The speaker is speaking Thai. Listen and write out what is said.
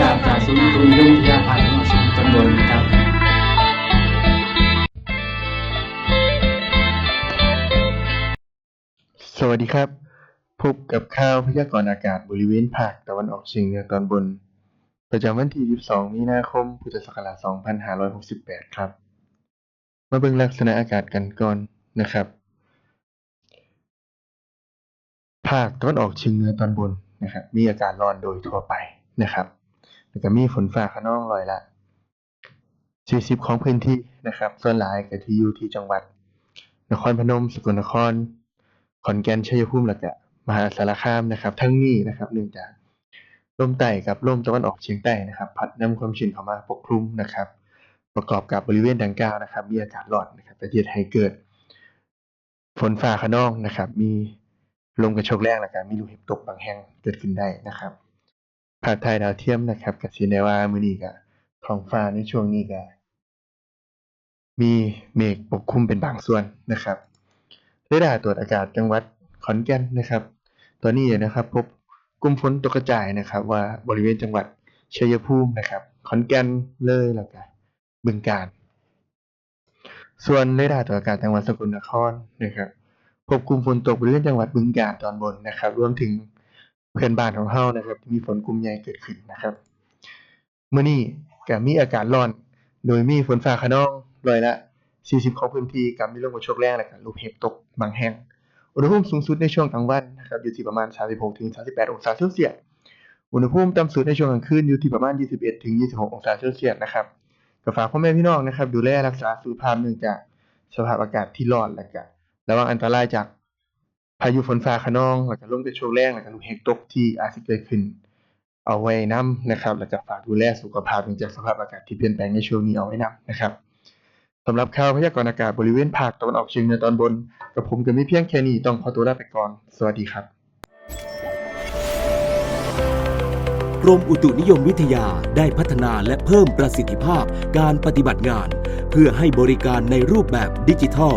ศูนย์อุตุนิยมวิทยาภาคตะวันอองเหนือตอนบนนะครับสวัสดีครับ พบกับข่าวพยากรณ์อากาศบริเวณภาคตะวันออกเฉียงเหนือตอนบน ประจำวันที่ 22 มีนาคม พุทธศักราช 2568 ครับ มาเบิ่งลักษณะอากาศกันก่อนนะครับ ภาคตะวันออกเฉียงเหนือตอนบนนะครับ มีอากาศร้อนโดยทั่วไปนะครับ แล้วก็มีฝนฟ้าคะนองร้อยละ 40 ของพื้นที่นะครับ ส่วนหลายก็ที่อยู่ที่จังหวัด นครพนม สกลนคร ขอนแก่น ชัยภูมิแล้วก็มหาสารคามนะครับ ทั้งนี้นะครับเนื่องจากลมใต้กับลมตะวันออกเฉียงใต้นะครับ พัดนำความชื้นเข้ามาปกคลุมนะครับ ประกอบกับบริเวณดังกล่าวนะครับ มีอากาศร้อนนะครับประเทศให้เกิด ฝนฟ้าคะนองนะครับ มีลมกระโชกแรงแล้วก็มีลูกเห็บตกบางแห่งเกิดขึ้นได้นะครับ ภาพถ่ายดาวเทียมนะครับก็สิได้ว่ามือนี้ก็ท้องฟ้าในช่วงนี้ก็มีเมฆปกคลุมเป็นบางส่วนนะครับเรดาร์ตรวจอากาศจังหวัดขอนแก่นนะครับตอนนี้นะครับ พบกลุ่มฝนตกกระจายนะครับ ว่าบริเวณจังหวัดชัยภูมินะครับ ขอนแก่นเลยแล้วก็บึงกาฬส่วนเรดาร์ตรวจอากาศจังหวัดสกลนครนะครับ พบกลุ่มฝนตกบริเวณจังหวัดบึงกาฬตอนบนนะครับ รวมถึง เพื่อนบ้านของเฮานะครับที่มีฝนกลุ่มใหญ่เกิดขึ้นนะครับมื้อนี้ก็มีอากาศร้อน โดยมีฝนฟ้าคะนองร้อยละ 40 ของพื้นที่กับมีลมกระโชกแรงและก็ลูกเห็บตกบางแห่ง อุณหภูมิสูงสุดในช่วงกลางวันนะครับอยู่ที่ประมาณ 36ถึง38 องศาเซลเซียสอุณหภูมิต่ำสุดในช่วงกลางคืนอยู่ที่ประมาณ 21ถึง26 องศาเซลเซียสนะครับก็ฝากพ่อแม่พี่น้องนะครับ ดูแลรักษาสุขภาพเนื่องจากสภาพอากาศที่ร้อนและก็ระวังอันตรายจาก พายุฝนฟ้าคะนองแล้วก็ลมกระโชกแรงแล้วก็ลูกเห็บตกที่อาจจะเกิดขึ้น เอาไว้นํนะครับแล้วก็ฝากดูแลสุขภาพเนื่องจากสภาพอากาศที่เปลี่ยนแปลงในช่วงนี้เอาไว้นํนะครับสำหรับข่าวพยากรณ์อากาศบริเวณภาคตะวันออกเฉียงเหนือตอนบน กับผมก็มีเพียงแค่นี้ต้องขอตัวลาไปก่อน สวัสดีครับ กรมอุตุนิยมวิทยาได้พัฒนาและเพิ่มประสิทธิภาพการปฏิบัติงาน เพื่อให้บริการในรูปแบบดิจิทัล